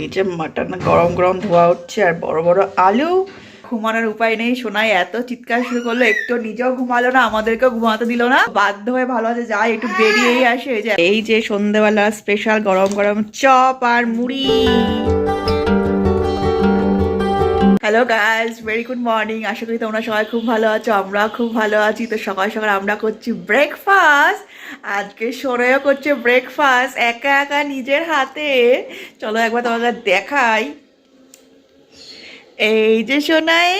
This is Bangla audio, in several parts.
এই যে মাটন গরম গরম ধোয়া হচ্ছে আর বড় বড় আলু। ঘুমানোর উপায় নেই, সোনাই এত চিৎকার শুরু করল, একটু নিজেও ঘুমালো না আমাদেরকে ঘুমাতে দিল না। বাধ্য হয়ে ভালো আছে, যাই, একটু বেরিয়েই আসে, এই যে সন্ধেবেলা স্পেশাল গরম গরম চপ আর মুড়ি। Hello guys very good morning আশা করি তোমরা সবাই খুব ভালো আছো আমরা খুব ভালো আছি। তো সকাল সকাল আমরা করছি ব্রেকফাস্ট আজকে সোনাইও করছে ব্রেকফাস্ট একা একা নিজের হাতে। চলো একবার তোমাকে দেখাই। এই যে সোনাই।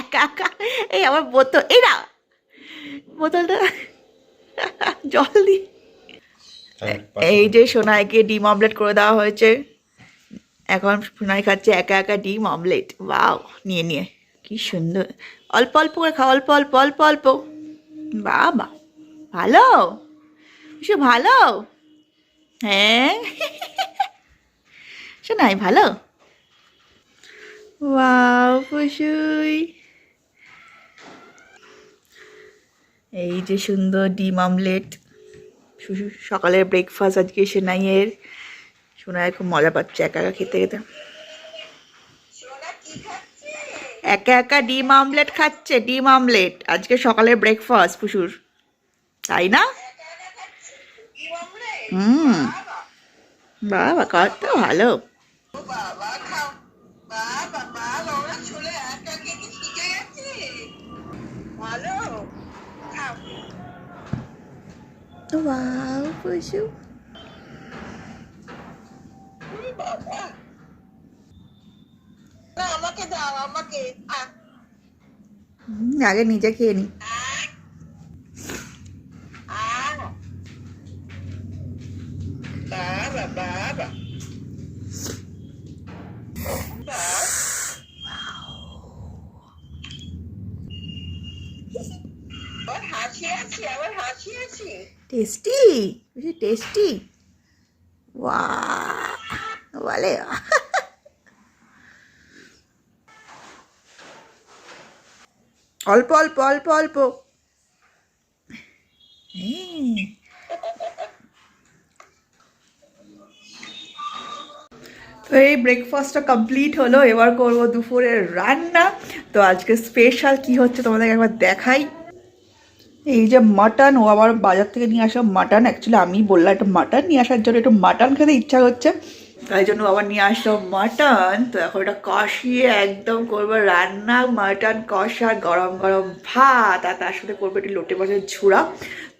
একা একা। এই আমার বোতল। এই না। বোতলটা জল দি। এই যে সোনাইকে ডিম অমলেট করে দেওয়া হয়েছে। এখন সোনাই খাচ্ছে একা একা ডিম, অমলেট। বাও নিয়ে নিয়ে। কি সুন্দর। অল্প অল্প করে খাও, অল্প অল্প অল্প অল্প। বাবা, ভালো? সে ভালো? হ্যাঁ? শোনাই ভালো? ওয়াও, পশুই। এই যে সুন্দর ডিম, অমলেট। সকালের ব্রেকফাস্ট আজকে সেনাইয়ের। সোনায় খুব মজা পাচ্ছে, একা একা খেতে খেতে। একা একা ডিম আমলেট খাচ্ছে, ডিম আমলেট। আজকে সকালের ব্রেকফাস্ট পুষুর। তাই না? হুম। বাবা, কত ভালো। ওয়াও পশু না আমাকে দাও আমাকে। আগে নিজে খেয়ে নি। Tasty tasty. ওয়া বলে অল্প অল্প অল্প অল্প। তো এই ব্রেকফাস্টটা কমপ্লিট হলো, এবার করব দুপুরের রান্না। তো আজকে স্পেশাল কি হচ্ছে তোমাদের একবার দেখাই। এই যে মাটন ও আবার বাজার থেকে নিয়ে আসা মাটন অ্যাকচুয়ালি আমি বললাম একটু মাটন নিয়ে আসার জন্য একটু মাটন খেতে ইচ্ছা করছে। তাই জন্য আবার নিয়ে আসলো মাটন। তো এখন এটা কষিয়ে একদম করব রান্না, মাটন কষা, গরম গরম ভাত, আর তার সাথে করব একটু লোটে মাছের ঝুড়া।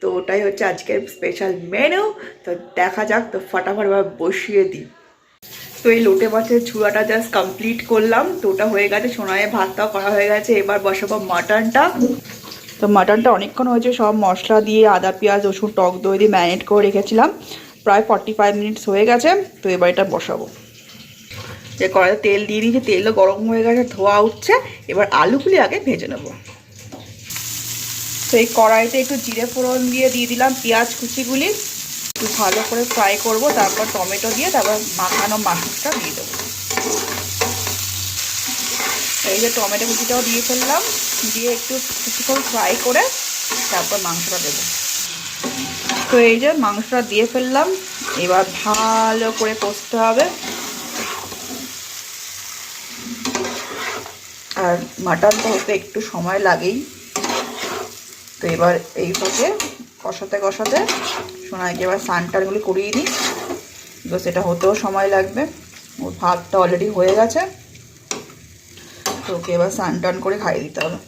তো ওটাই হচ্ছে আজকের স্পেশাল মেনু তো দেখা যাক, তো ফটাফট এবার বসিয়ে দিই। তো এই লোটে মাছের ঝুড়াটা জাস্ট কমপ্লিট করলাম। তো ওটা হয়ে গেছে, সোনায় ভাতটাও করা হয়ে গেছে। এবার বসাবো মাটনটা। তো মাটনটা অনেকক্ষণ হয়েছে, সব মশলা দিয়ে আদা, পেঁয়াজ, রসুন, টক দই দিয়ে ম্যারিনেট করে রেখেছিলাম। প্রায় ফর্টি ফাইভ মিনিটস হয়ে গেছে তো এবার এটা বসাবো। যে কড়াইতে তেল দিয়ে দিয়েছি তেলও গরম হয়ে গেছে ধোয়া উঠছে এবার আলুগুলি আগে ভেজে নেব। তো এই কড়াইতে একটু জিরে ফোড়ন দিয়ে দিয়ে দিলাম পেঁয়াজ কুচিগুলি একটু ভালো করে ফ্রাই করব তারপর টমেটো দিয়ে তারপর মাখানো মাংসটা দিয়ে দেবো। এই যে টমেটো কুচিটাও দিয়ে ফেললাম দিয়ে একটু কিছুক্ষণ ফ্রাই করে তারপর মাংসটা দেবো। তো এই যে মাংসটা দিয়ে ফেললাম। এবার ভালো করে কষতে হবে। আর মাটনটা হতে একটু সময় লাগেই। তো এবার এইভাবে কষাতে কষাতে সোনাইকে এবার সানটানগুলি করিয়ে দিই এবার সেটা হতেও সময় লাগবে। ওর ভাতটা অলরেডি হয়ে গেছে। তো ওকে এবার স্নান টান করে খাইয়ে দিতে হবে।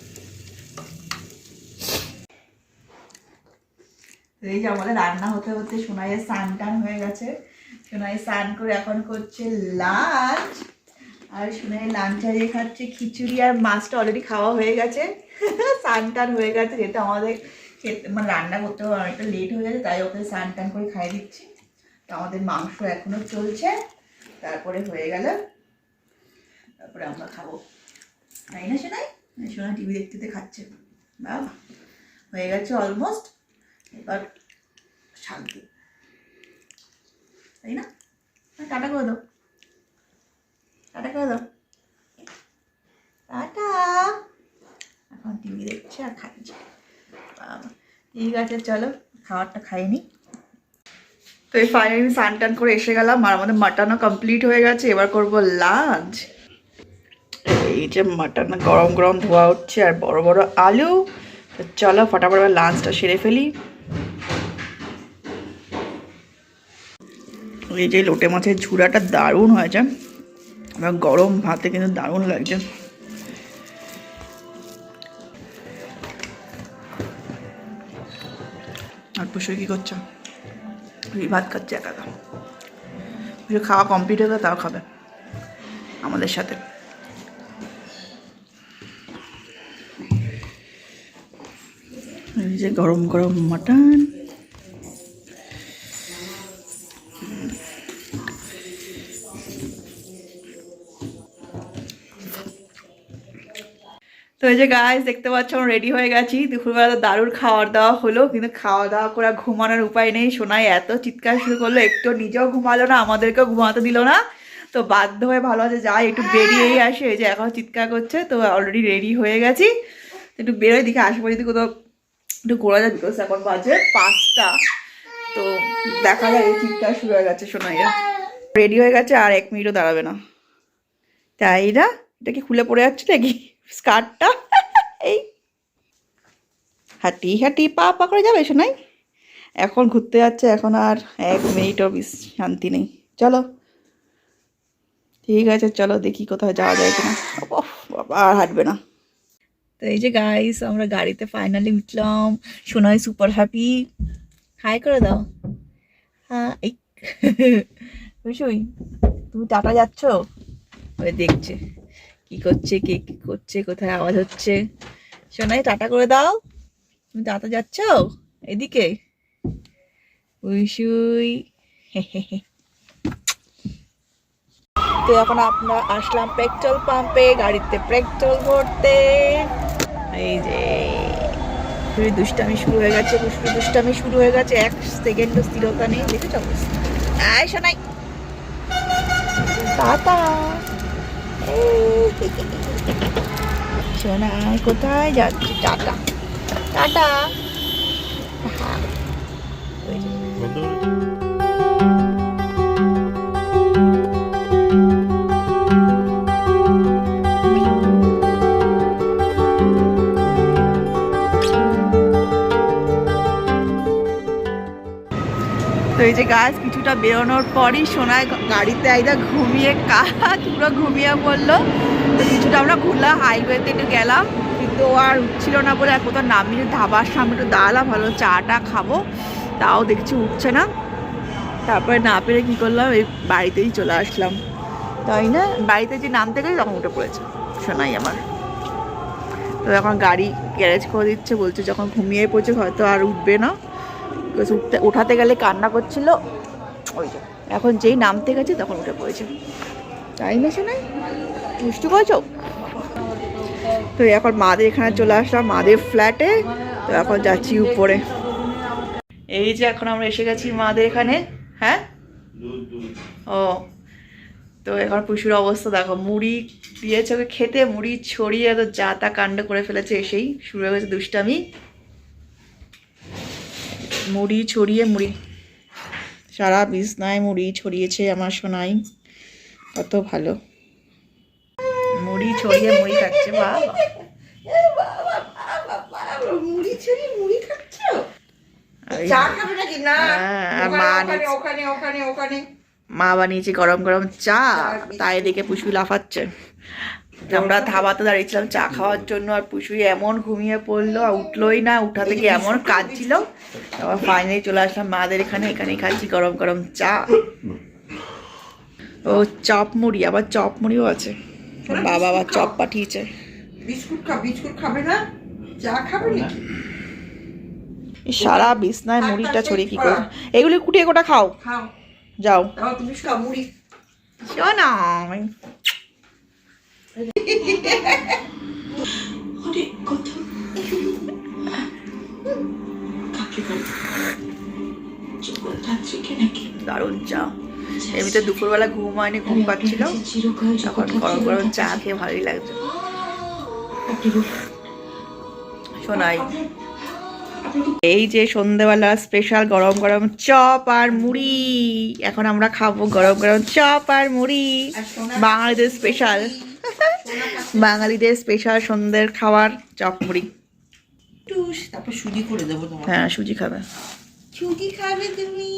এই যে আমাদের রান্না হতে হতে সোনাইয়ের স্নান টান হয়ে গেছে। সোনাই স্নান করে এখন করছে লাঞ্চ। আর সোনাই লাঞ্চ আজকে খাচ্ছে খিচুড়ি আর মাছটা অলরেডি খাওয়া হয়ে গেছে। স্নান টান হয়ে গেছে, যেহেতু আমাদের খেতে মানে রান্না করতে অনেকটা লেট হয়ে গেছে, তাই ওকে স্নান টান করে খাইয়ে দিচ্ছি। তো আমাদের মাংস এখনও চলছে, তারপরে হয়ে গেল। তারপরে আমরা খাব। তাই না শোনাই শোনা টিভি দেখতে খাচ্ছে। বাবা হয়ে গেছে অলমোস্ট এবার শান্তি। তাই না? টাটা করে দাও। টাটা করে দাও। টাটা। এখন টিভি দেখছে আর খাচ্ছে। ঠিক আছে, চলো। খাবারটা খাইনি তো এই ফাইনালি স্নান টান করে এসে গেলাম আর আমাদের মাটনও কমপ্লিট হয়ে গেছে। এবার করব লাঞ্চ এই যে মাটন গরম গরম ধোয়া হচ্ছে আর বড় বড় আলু। তো চলো, ফটাফট লাঞ্চটা সেরে ফেলি। এই যে লোটে মাছের ঝুড়াটা দারুণ হয়েছে। আমার গরম ভাতে কিন্তু দারুণ লাগছে। আর পুষো কি করছ? এই ভাত খাচ্ছে একা একা। খাওয়া কমপ্লিট হয়ে তাও খাবে। আমাদের সাথে। এই যে গরম গরম মাটন। তো এই যে গাছ দেখতে পাচ্ছ, আমরা রেডি হয়ে গেছি। দুপুরবেলা দারুণ খাওয়ার দাওয়া হলো, কিন্তু খাওয়া দাওয়া করে ঘুমানোর উপায় নেই। সোনাই এত চিৎকার শুরু করল, একটু নিজেও ঘুমালো না, আমাদেরকেও ঘুমাতে দিল না। তো বাধ্য হয়ে ভালো আছে, যাই, একটু বেরিয়েই আসে। এই যে এখন চিৎকার করছে, তো অলরেডি রেডি হয়ে গেছি। একটু বেরোয় দিকে আসব যদি কোথাও একটু ঘোরা যায় বিকজ এখন বাজে পাঁচটা। তো দেখা যায় এই চিৎকার শুরু হয়ে গেছে সোনাইয়ের। রেডি হয়ে গেছে, আর এক মিনিটও দাঁড়াবে না। তাই না? এটা কি খুলে পড়ে যাচ্ছে নাকি? স্কার্টটা, এই। হাঁটি হাঁটি, পা পা করে যাবে শোনাই এখন ঘুরতে যাচ্ছে, এখন আর এক মিনিটও শান্তি নেই। চলো। ঠিক আছে, চলো দেখি কোথায় যাওয়া যায় কিনা। বাবা, আর হাঁটবে না। তো এই যে গাইস আমরা গাড়িতে ফাইনালি উঠলাম। সোনাই সুপার হ্যাপি হাই করে দাও। হ্যাঁ এই তুমি টাটা যাচ্ছ? ওই দেখছে। কি করছে, কে কি করছে, কোথায় আওয়াজ হচ্ছে? সোনাই, টাটা করে দাও। তুমি টাটা যাচ্ছ? এদিকে। তো এখন আমরা আসলাম পেট্রোল পাম্পে, গাড়িতে পেট্রোল ভরতে। এই যে, খুবই দুষ্টামি শুরু হয়ে গেছে, খুবই দুষ্টামি শুরু হয়ে গেছে। এক সেকেন্ডও স্থিরতা নেই, দেখেছ? আয় শোনাই টাটা। সোনাই কোথায় যাচ্ছে? টাটা। টাটা। ওই যে। গাছ কিছুটা বেরোনোর পরই সোনায় গাড়িতে আইদা ঘুমিয়ে কাজ পুরো ঘুমিয়ে পড়ল। তো কিছুটা আমরা খুললা হাইওয়েতে একটু গেলাম, কিন্তু আর উঠছিল না বলে আর কোথাও নামিয়ে ধাবার সামনে একটু দাঁড়ালাম ভালো চাটা খাব, তাও দেখছি উঠছে না। তারপরে না পেরে কী করলাম, এই বাড়িতেই চলে আসলাম। তাই না? বাড়িতে যে নামতে গেলে তখন উঠে পড়েছে, শোনাই আমার। তো এখন গাড়ি গ্যারেজ করে দিচ্ছে, বলছে যখন ঘুমিয়ে পড়ছে হয়তো আর উঠবে না। উঠতে ওঠাতে গেলে কান্না করছিল। ওই যে, এখন যেই নামতে গেছে তখন উঠে পড়েছে। তাই না শোনাই দুষ্টু করেছ? তো এখন মাদের এখানে চলে আসলাম, মাদের ফ্ল্যাটে। তো এখন যাচ্ছি উপরে। এই যে এখন আমরা এসে গেছি মাদের এখানে হ্যাঁ? ও, তো এখন পুষুর অবস্থা দেখো, মুড়ি দিয়েছে খেতে, মুড়ি ছড়িয়ে তো যা তা কাণ্ড করে ফেলেছে, এসেই শুরু হয়ে গেছে দুষ্টামি। মুড়ি ছড়িয়ে মুড়ি। সারা বিছনায় মুড়ি ছড়িয়েছে আমার সোনাই। কত ভালো। মুড়ি ছড়িয়ে মুড়ি খাচ্ছে বাবা। মুড়ি ছেড়ে মুড়ি খাচ্ছ? চা খাবে নাকি? না আর ওখানে, মা ওখানে ওখানে ওখানে ওখানে। মা বানিয়েছে গরম গরম চা। তাই দেখে পুষু লাফাচ্ছে। আমরা ধাবাতে দাঁড়িয়েছিলাম চা খাওয়ার জন্য আর পুষুই এমন ঘুমিয়ে পড়ল আর উঠলোই না উঠা থেকে এমন কাঁদছিল। আবার ফাইনালি চলে আসলাম মাদের এখানে এখানেই খাচ্ছি গরম গরম চা। ও চপ মুড়ি আবার চপ মুড়িও আছে। বাবা আবার চপ পাঠিয়েছে। বিস্কুট খা বিস্কুট খাবে না? চা খাবে নাকি? সারা বিছনায় মুড়িটা ছড়িয়ে কি করে। এগুলি কুটিয়ে কোটা খাও। খাও। যাও। তুমি মুড়ি। শোনা অনেক কথা। দারুণ চা। এমনিতে দুপুরবেলা ঘুম হয়নি ঘুম পাচ্ছিল। তখন গরম গরম চা খেয়ে ভালোই লাগছে। শোনাই। এই যে সন্ধেবেলা স্পেশাল গরম গরম চপ আর মুড়ি। এখন আমরা খাব গরম গরম চপ আর মুড়ি। বাঙালিদের স্পেশাল বাঙালিদের স্পেশাল সন্ধ্যের খাবার চপ মুড়ি টুস তারপর সুজি করে দেবো তোমার হ্যাঁ সুজি খাবে। সুজি খাবে তুমি।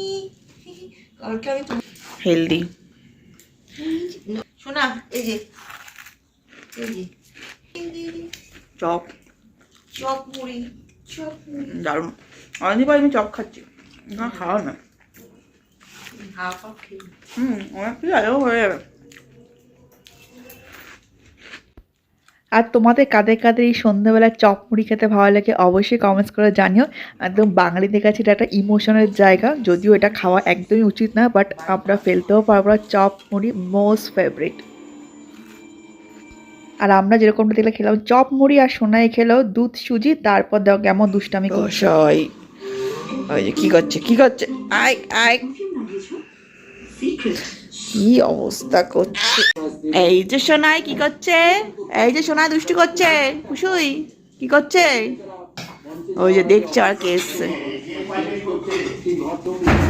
হেলদি। শোনা এই যে এই যে। চপ। চপ মুড়ি চপ দারুণ। অনেকদিন পর আমি চপ খাচ্ছি। না খাওয়া না। হুম অনেক কিছু আগেও হয়ে যাবে। আর তোমাদের কাদের কাদের এই সন্ধ্যাবেলা চপ মুড়ি খেতে ভালো লাগে, অবশ্যই কমেন্টস করে জানিও। একদম বাঙালিদের কাছে এটা একটা ইমোশনের জায়গা, যদিও এটা খাওয়া একদমই উচিত না বাট আমরা ফেলতেও পারব না, চপ মুড়ি মোস্ট ফেভারিট আর আমরা যেরকমটা দেখলে খেলাম, চপ মুড়ি আর সোনাই খেলো, দুধ, সুজি, তারপর দেখো কেমন দুষ্টামি কষাই ওই কি করছে কি করছে? আয় আয়। কি অবস্থা করছে? এই যে সোনাই কি করছে? এই যে সোনাই দুষ্টি করছে। কুসুই কি করছে? ওই যে দেখছে আর কে এসছে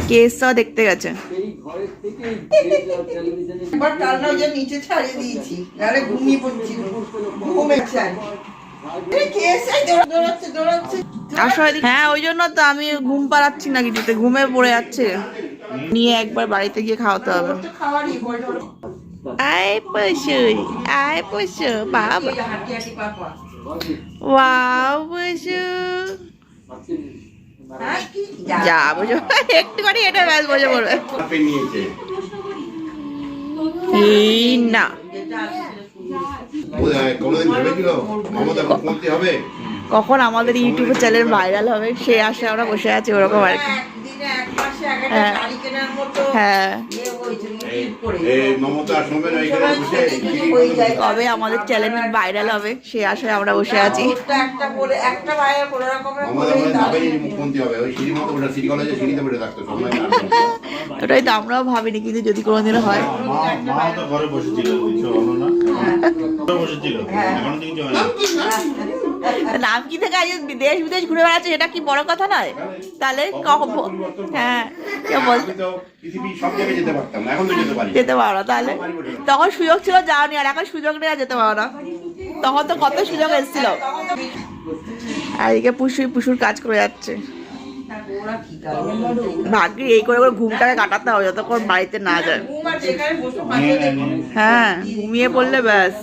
কে এসছে দেখতে গেছে। নিচে ছাড়িয়ে দিয়েছি ঘুমিয়ে ঘুমে। হ্যাঁ ওই জন্য তো আমি ঘুম পাড়াচ্ছি না কিছুতে ঘুমে পড়ে যাচ্ছে। নিয়ে একবার বাড়িতে গিয়ে খাওয়াতে হবে। আয় পশুই আয় পশু, বাবা। পশু। যা বুঝো একটু করে এটা ব্যাস বসে পড়বে। না কখন আমাদের ইউটিউবে চ্যানেল ভাইরাল হবে, সে আশা আমরা বসে আছি, ওরকম আর কি। হ্যাঁ। হ্যাঁ। কবে আমাদের চ্যানেল ভাইরাল হবে সে আশায় আমরা বসে আছি। ওটাই তো আমরাও ভাবিনি কিন্তু যদি কোনোদিনও হয়। বসেছিল নাম কি থেকে আজ দেশ বিদেশ ঘুরে বেড়াচ্ছে এটা কি বড় কথা নয়? তাহলে হ্যাঁ। যেতে পারি। না তাহলে তখন সুযোগ ছিল যাওনি আর এখন সুযোগ নেওয়া যেতে পারো না। তখন তো কত সুযোগ এসেছিল। আর এদিকে পুষুই পুষুর কাজ করে যাচ্ছে? ভাগ্যে এই করে করে ঘুমটাকে কাটাতে হবে যতক্ষণ বাড়িতে না যায়। হ্যাঁ ঘুমিয়ে পড়লে ব্যাস।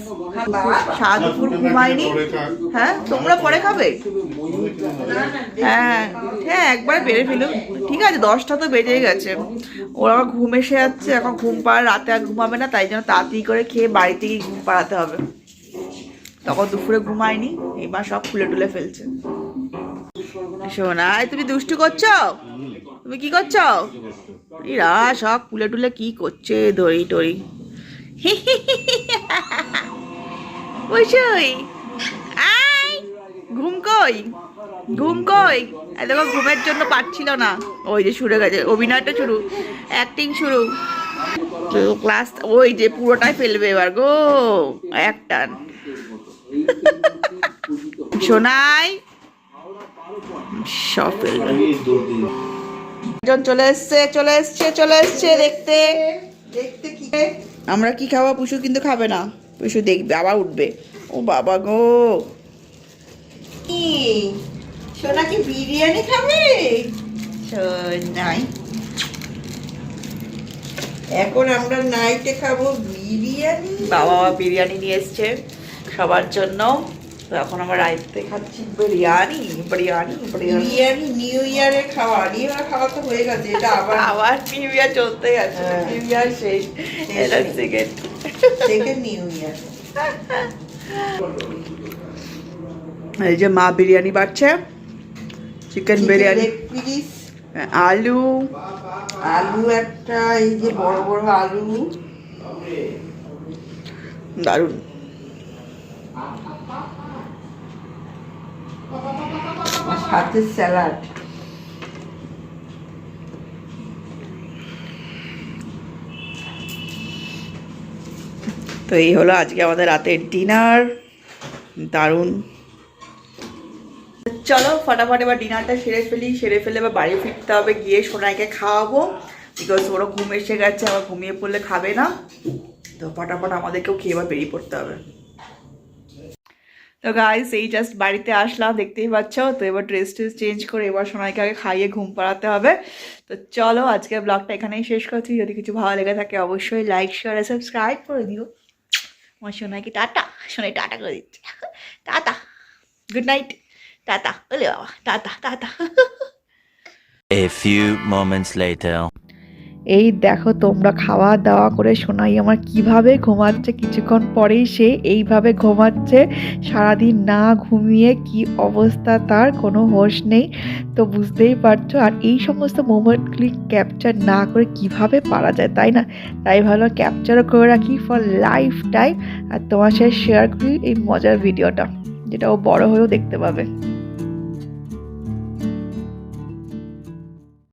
সারা দুপুর ঘুমায়নি? হ্যাঁ তোমরা পরে খাবে? হ্যাঁ হ্যাঁ একবার বেড়ে ফেলুক। ঠিক আছে দশটা তো বেজে গেছে। ওরা আবার ঘুম এসে যাচ্ছে এখন ঘুম পাড়া রাতে আর ঘুমাবে না তাই জন্য তাড়াতাড়ি করে খেয়ে বাড়িতে গিয়ে ঘুম পাড়াতে হবে। তখন দুপুরে ঘুমায়নি এবার সব খুলে টুলে ফেলছে। শোনাই তুমি দুষ্টু করছ? তুমি কি করছ? এরা সব কুলে টুলে কি করছে, দড়ি টড়ি। বুঝছই আই ঘুম কই? ঘুম কই? দেখো, ঘুমের জন্য পারছিল না। ওই যে শুরু গেছে, অভিনয়টা শুরু অ্যাক্টিং শুরু। ক্লাস ওই যে পুরোটাই ফেলবে এবার গো, এক টান। শোনাই সব একজন চলে এসছে চলে এসছে চলে এসছে দেখতে। দেখতে কি? আমরা কি খাওয়া পুষু কিন্তু খাবে না। পুষু দেখবে আবার উঠবে। ও বাবা গো। কি? সোনা কি বিরিয়ানি খাবে? এখন আমরা নাইটে খাব বিরিয়ানি। বাবা মা বিরিয়ানি নিয়ে এসছে সবার জন্য। তো এখন আমরা রাইতে খাচ্ছি বিরিয়ানি বিরিয়ানি বিরিয়ানি। বিরিয়ানি নিউ ইয়ারের খাওয়া নিউ ইয়ার খাওয়া তো হয়ে গেছে এটা আবার আবার নিউ ইয়ার চলতে গেছে হ্যাঁ। নিউ ইয়ার শেষ এটা সেকেন্ড থেকে নিউ ইয়ার। এই যে মা বিরিয়ানি বাড়ছে চিকেন বিরিয়ানি। পিস আলু। আলু একটা এই যে বড় বড় আলু। দারুণ। আর সাথে স্যালাড তো এই হলো আজকে আমাদের রাতের ডিনার দারুণ। চলো, ফটাফট এবার ডিনারটা সেরে ফেলি। সেরে ফেলে এবার বাড়ি ফিরতে হবে, গিয়ে সোনাইকে খাওয়াবো। বিকজ ওরা ঘুম এসে গেছে, আবার ঘুমিয়ে পড়লে খাবে না। তো ফটাফট আমাদেরকেও খেয়ে বেরিয়ে পড়তে হবে। তো গাইস এই জাস্ট বাড়িতে আসলাম, দেখতেই পাচ্ছ? তো এবার ড্রেস ট্রেস চেঞ্জ করে এবার সোনাইকে আগে খাইয়ে ঘুম পাড়াতে হবে। তো চলো, আজকের ব্লগটা এখানেই শেষ করছি। যদি কিছু ভালো লেগে থাকে, অবশ্যই লাইক শেয়ার আর সাবস্ক্রাইব করে দিও। আমার সোনাইকে টাটা, সোনাই টাটা করে দিচ্ছে। টাটা গুড নাইট টাটা বলে বাবা, ta-ta ta-ta. A few moments later. এই দেখো তোমরা খাওয়া দাওয়া করে শোনাই আমার কীভাবে ঘুমাচ্ছে? কিছুক্ষণ পরেই সে এইভাবে ঘুমাচ্ছে। সারাদিন না ঘুমিয়ে কি অবস্থা তার কোনো হোশ নেই। তো বুঝতেই পারছ? আর এই সমস্ত মোমেন্টগুলি ক্যাপচার না করে কীভাবে পারা যায়, তাই না? তাই ভালো ক্যাপচারও করে রাখি ফর লাইফ টাইম আর তোমার সাথে শেয়ার করি এই মজার ভিডিওটা যেটা ও বড় হয়েও দেখতে পাবে।